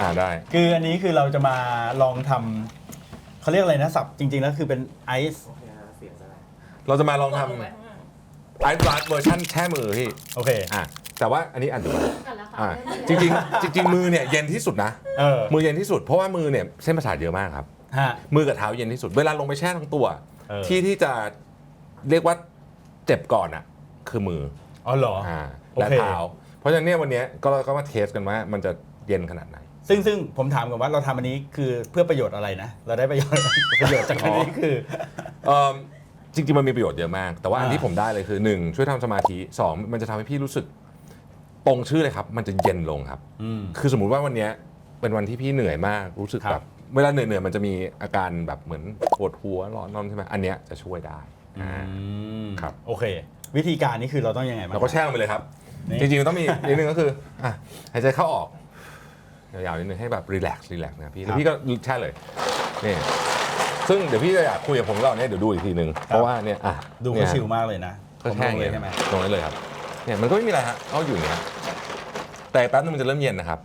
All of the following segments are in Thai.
อ่าได้ คืออันนี้คือเราจะมาลองทำเขาเรียกอะไรนะสับจริงๆ แล้วคือเป็นไอซ์เราจะมาลองทำไอซ์บลัสเวอร์ชันแช่มือพี่โอเคอะแต่ว่าอันนี้อ่านดูก่อนกันแล้วค่ะอ่าจริงๆ จริง ๆ มือเนี่ยเย็นที่สุดนะ เออมือเย็นที่สุดเพราะว่ามือเนี่ยเส้นประสาทเยอะมากครับ ฮะ มือกับเท้าเย็นที่สุด เวลาลงไปแช่ทั้งตัว เออ ที่ที่จะเรียกว่าเจ็บก่อนอะ คือมืออ๋อเหรอ อ่าโอและเค เท้า เพราะฉะนั้นเนี่ยวันเนี้ยก็เราก็มาเทสกันว่ามันจะเย็นขนาดไหน ซึ่งซึ่งผมถามก่อนว่าเราทำอันนี้คือเพื่อประโยชน์อะไรนะ เราได้ประโยชน์ ประโยชน์จากอันนี้คือ เอิ่มจริงๆ มันมีประโยชน์เยอะมาก แต่ว่าอันอ่า ที่ผมได้เลยคือ 1 ช่วยทำสมาธิ 2 มันจะทำให้พี่รู้สึกตรงชื่อเลยครับ มันจะเย็นลงครับ อืม คือสมมุติว่าวันเนี้ยเป็นวันที่พี่เหนื่อยมากรู้สึกครับแบบ เวลาเหนื่อยๆมันจะมีอาการแบบเหมือนปวดหัวร้อนนอนใช่ไหมอันเนี้ยจะช่วยได้อ่ามครับ โอเค วิธีการนี้คือเราต้องยังไงบ้าง เราก็แช่ลงไปเลยครับ นี่ จริงๆมันต้องมีนิดนึงก็คืออะหายใจเข้าออก ยาวๆนิดนึงให้แบบรีแลกซ์รีแลกซ์นะพี่แล้วพี่ก็แช่เลยนี่ซึ่งเดี๋ยวพี่จะอยากคุยกับผมก่อนเนี่ยเดี๋ยวดูอีกทีนึงเพราะว่าเนี่ยอะดูเนี่เขายชิลมากเลยนะก็แช่อย่างเลเงี้ยยใช่ไหมตรงนั้นเลยครับเนี่ยมันก็ไม่มีอะไรฮะเขาอยู่เนี่ยแต่แป๊บนึงมันจะเริ่มเย็นนะครับ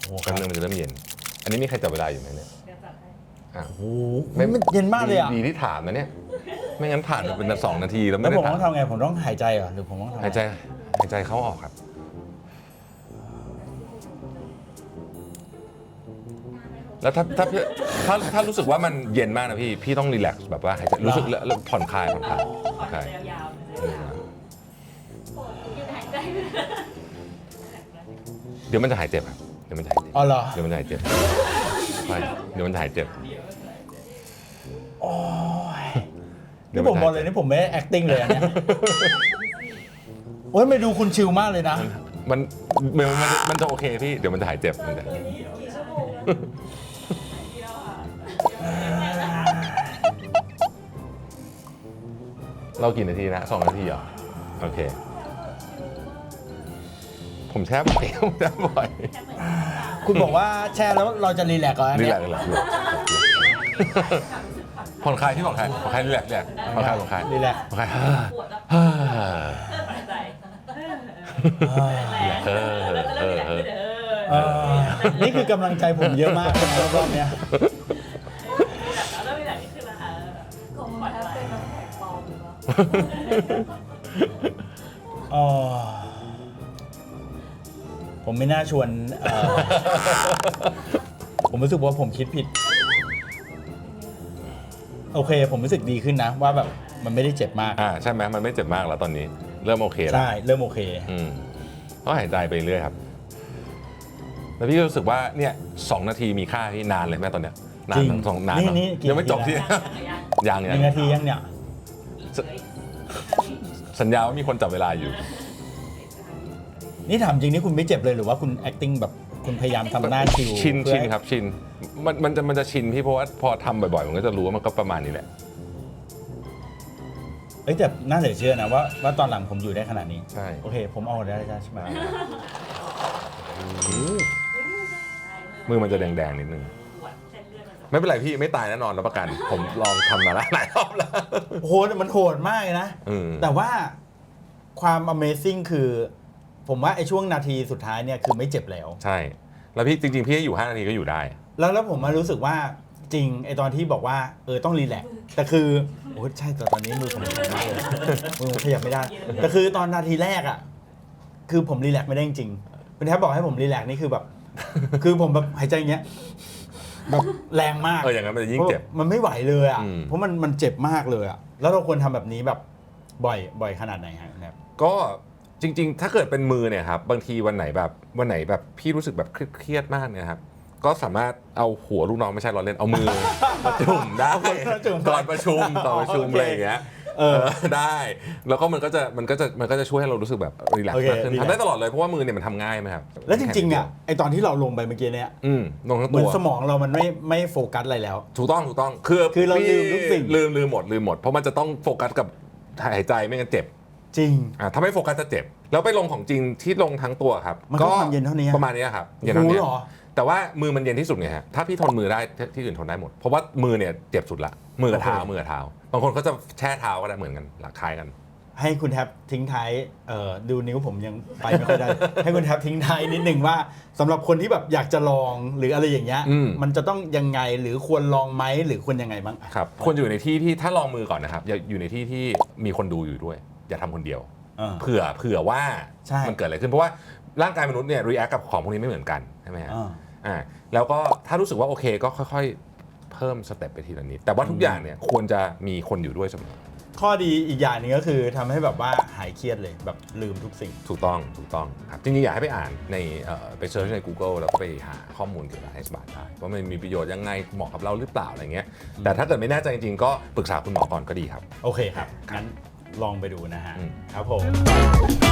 โอ้โหคแป๊รับบนึงมันจะเริ่มเย็น อันนี้มีใครจับเวลาอยู่ไหมเนี่ยอะโอ้โหมันเย็นมากเลยอะดีที่ถามนะเนี่ยไม่งั้นผ่านไปเป็นสองนาทีแล้วไม่แล้วได้ผมถามต้องทำไงผมต้องหายใจเหรอหรือผมต้องทำไงหายใจหายใจเข้าออกครับ แล้วถ้าถ้าถ้าถ้ารู้สึกว่ามันเย็นมากนะพี่ พี่ต้องรีแลกซ์แบบว่าหายใจรู้สึกแล้วแล้วผ่อนคลายผ่อนคลายผ่อนคลายยาวเออๆยืดหายใจเดี๋ยวมันจะหายเจ็บครับเดี๋ยวมันจะหายเจ็บอ๋อเหรอ เดี๋ยวมันจะหายเจ็บใช่เดี๋ยวมันจะหายเจ็บ โอ้ยเดี๋ยนี่วผมนบจะอกเลยนี่ผมไม่ได้ acting เลยอันเนี้ยโอ้ยไม่ดูคุณชิลมากเลยนะ มันมันมันมันจะโอเคพี่เดี๋ยวมันจะหายเจ็บมันจะ เรากี่นาทีนะสองนาทีเหรอ โอเค ผมแช่บ่อยผมแช่บ่อยคุณบอกว่าแช่แล้วเราจะรีแลกซ์ก่อนอันนี่เนี้แหยละนี่แหละผ่อนคลายที่ผ่อนคลายผ่อนคลายนี่แหละนี่แหละผ่อนคลายผ่อนคลายรีแลกซ์ผ่อนคลายปวดแล้วฮ่าหายใจเออเออเออเออ เออนี่คือกำลังใจผมเยอะมากนะรอบๆเนี้ย อเปล่าอ๋อผมไม่น่าชวนเอ่อ ผมรู้สึกว่าผมคิดผิด โอเค ผมรู้สึกดีขึ้นนะ ว่าแบบมันไม่ได้เจ็บมาก อ่าใช่ไหมมันไม่เจ็บมากแล้วตอนนี้ เริ่มโอเคแล้ว ใช่ เริ่มโอเค อืมก็หายใจไปเรื่อยครับ แล้วพี่ก็รู้สึกว่าเนี่ยสองนาทีมีค่าที่นานเลยแม่ตอนเนี้ยนานจริงสองนานนี่เนอะนี่กี่ยังไม่จบนาที ที่แล้วยังหยันึ่งงนาทียังเนี่ย สัญญาว่ามีคนจับเวลาอยู่ นี่ถามจริงนี่คุณไม่เจ็บเลยหรือว่าคุณ acting แบบคุณพยายามทำหน้าชิวชินเพื่อชินให้ครับชินมันมันจะมันจะชินพี่เพราะว่าพอทำบ่อยๆ มันก็จะรู้ว่ามันก็ประมาณนี้แหละ เอ้ยแต่น่าเสียเชื่อนะว่าว่าตอนหลังผมอยู่ได้ขนาดนี้ ใช่ โอเค ผมเอาได้ใช่ไหม มือมันจะแดงๆนิดนึง ไม่เป็นไรพี่ไม่ตายแน่นอนรับประกัน ผมลองทำมาแล้วหลายรอบแล้วโหมันโหดมากเลยนะ อืม แต่ว่าความ Amazing คือ ผมว่าไอ้ช่วงนาทีสุดท้ายเนี่ยคือไม่เจ็บแล้ว ใช่ แล้วพี่จริง ๆ พี่ให้อยู่ 5 นาทีก็อยู่ได้ แล้วแล้วผมมารู้สึกว่าจริงไอ้ตอนที่บอกว่าเออต้องรีแลกซ์แต่คือโอ้ใช่แต่ตอนนี้มือผมแข็งมากเลยมือผมขยับไม่ได้ แต่คือตอนนาทีแรกอะคือผมรีแลกซ์ไม่ได้จริงๆเป็นแทบบอกให้ผมรีแลกซ์นี่คือแบบ คือผมแบบหายใจอย่างเงี้ย แบบแรงมากเอออย่างนั้นมันจะยิ่งเจ็บพราะมันไม่ไหวเลยอะ อืม เพราะมันมันเจ็บมากเลยอะ แล้วเราควรทำแบบนี้แบบบ่อยบ่อยขนาดไหนฮะแนบก็จริง ๆ ถ้าเกิดเป็นมือเนี่ยครับบางทีวันไหนแบบวันไหนแบบพี่รู้สึกแบบเครียดๆมากเนี่ยครับก็สามารถเอาหัวลูกน้องไม่ใช่เราเล่นเอามือ มาจุ่มได้มาจุ่มก่อนประชุมก่อนประชุมโอเค อะไรอย่างเงี้ย เออเออได้ แล้วก็มันก็จะมันก็จะมันก็จะช่วยให้เรารู้สึกแบบรีแลกโอซ์เคมากขึ้น relax ทำได้ตลอดเลยเพราะว่ามือเนี่ยมันทำง่ายไหมครับแล้วจริงๆอะไอตอนที่เราลงไปเมื่อกี้เนี่ยอืมลงทั้งเหมืตัอนว สมองเรามันไม่ไม่โฟกัสอะไรแล้ว ถูกต้องถูกต้องคือคือเราลืมพี่ทุกสิ่ง ลืมลืมหมดลืมหมด เพราะมันจะต้องโฟกัสกับหายใจไม่งั้นเจ็บจริง อ่าถ้าไม่โฟกัสจะเจ็บ แล้วไปลงของจริงที่ลงทั้งตัวครับมันก็ความเย็นเท่านี้ประมาณนี้ครับเย็นเท่านี้โอ้โหเหรอ แต่ว่ามือมันเย็นที่สุดไงฮะถ้าพี่ทนมือได้ที่ที่อื่นทนได้หมดเพราะว่ามือเนี่ยเจ็บสุดละมือกับเท้าโอเคมือกับเท้าบางคนก็จะแช่เท้าก็ได้เหมือนกันหลักคล้ายกัน ให้คุณแท็บทิ้งท้ายเอ่อดูนิ้วผมยังไปไม่ค่อยได้ ให้คุณแท็บทิ้งท้ายนิดหนึ่งว่าสำหรับคนที่แบบอยากจะลองหรืออะไรอย่างเงี้ยอืม มันจะต้องยังไงหรือควรลองไหมหรือควรยังไงบ้าง ครับควรอยู่ในที่ที่ถ้าลองมือก่อนนะครับอย่าอยู่ในที่ที่มีคนดูอยู่ด้วย อย่าทำคนเดียวเออเผื่อเผื่อว่าใช่ มันเกิดอะไรขึ้นเพราะว่าร่างกายมนุษย์เนี่ยรีแอคกับของพวกนี้ไม่เหมือนกันใช่ไหมฮะ อ่า อ่าแล้วก็ถ้ารู้สึกว่าโอเคก็ค่อยๆ เพิ่มสเต็ปไปทีละนิด แต่ว่าทุกอย่างเนี่ยควรจะมีคนอยู่ด้วยเสมอข้อดีอีกอย่างหนึงก็คือทำให้แบบว่าหายเครียดเลยแบบลืมทุกสิ่ง ถูกต้องถูกต้องครับจริงๆ อยากให้ไปอ่านในเอ่อไปเซิร์ชใน Google แล้วก็ไปหาข้อมูลเกี่ยวกับไฮสบาร์ได้ว่ามันมีประโยชน์ยังไงเหมาะกับเราหรือเปล่าอะไรเงี้ยแต่ถ้าเกิดไม่แน่ใจจริงๆ ก็ปรึกษาคุณหมอก่อนก็ดีครับ โอเคครับงั้น ลองไปดูนะฮะอืมครับผม